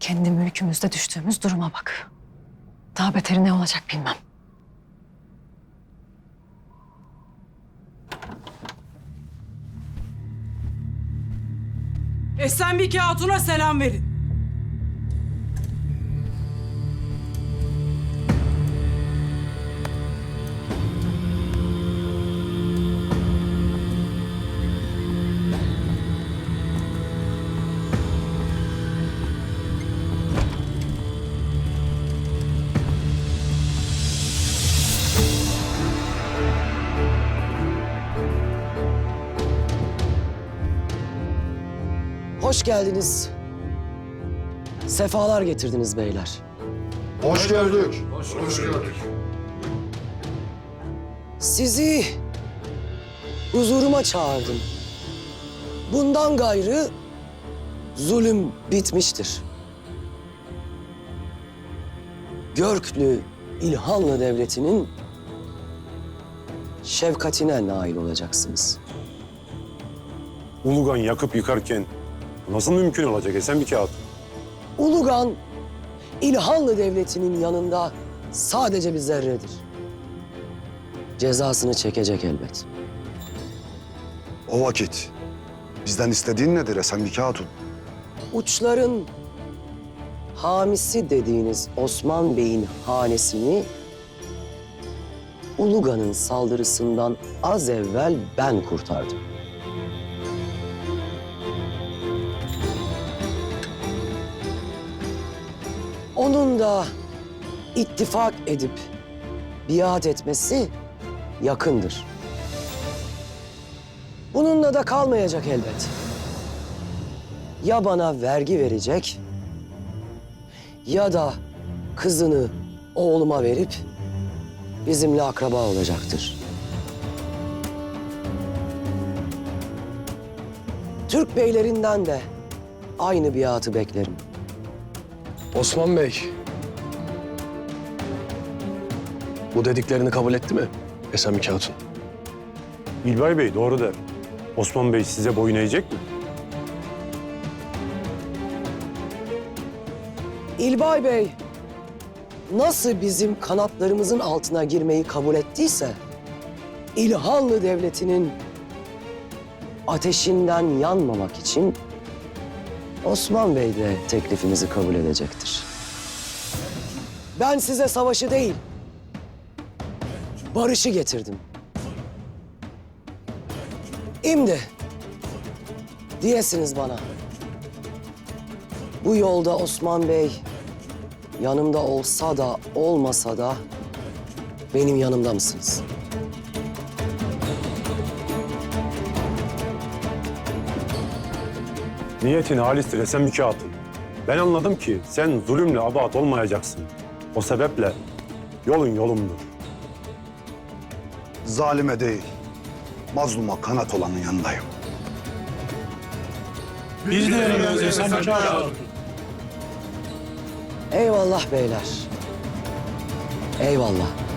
Kendi mülkümüzde düştüğümüz duruma bak. Daha beteri ne olacak bilmem. Esenbike Hatun'a selam verin. Hoş geldiniz. Sefalar getirdiniz beyler. Hoş gördük. Hoş, gördük. Sizi huzuruma çağırdım. Bundan gayrı zulüm bitmiştir. Görklü İlhanlı Devleti'nin şefkatine nail olacaksınız. Ulugan yakıp yıkarken nasıl mümkün olacak Esen bir kağıt? Ulugan, İlhanlı Devleti'nin yanında sadece bir zerredir. Cezasını çekecek elbet. O vakit bizden istediğin nedir Esenbike Hatun? Uçların hamisi dediğiniz Osman Bey'in hanesini Ulugan'ın saldırısından az evvel ben kurtardım. Onun da ittifak edip biat etmesi yakındır. Bununla da kalmayacak elbet ya bana vergi verecek ya da kızını oğluma verip bizimle akraba olacaktır. Türk beylerinden de aynı biatı beklerim. Osman Bey. Bu dediklerini kabul etti mi Esenbike Hatun? İlbay Bey doğru der. Osman Bey size boyun eğecek mi? İlbay Bey nasıl bizim kanatlarımızın altına girmeyi kabul ettiyse İlhanlı Devleti'nin ateşinden yanmamak için Osman Bey de teklifimizi kabul edecektir. Ben size savaşı değil, barışı getirdim. İmdi diyesiniz bana. Bu yolda Osman Bey yanımda olsa da olmasa da benim yanımda mısınız? Niyetin halistir Esen bir kağıtın. Ben anladım ki sen zulümle abat olmayacaksın. O sebeple yolun yolumdur. Zalime değil, mazluma kanat olanın yanındayım. Biz de Esenbike Hatun. Eyvallah beyler. Eyvallah.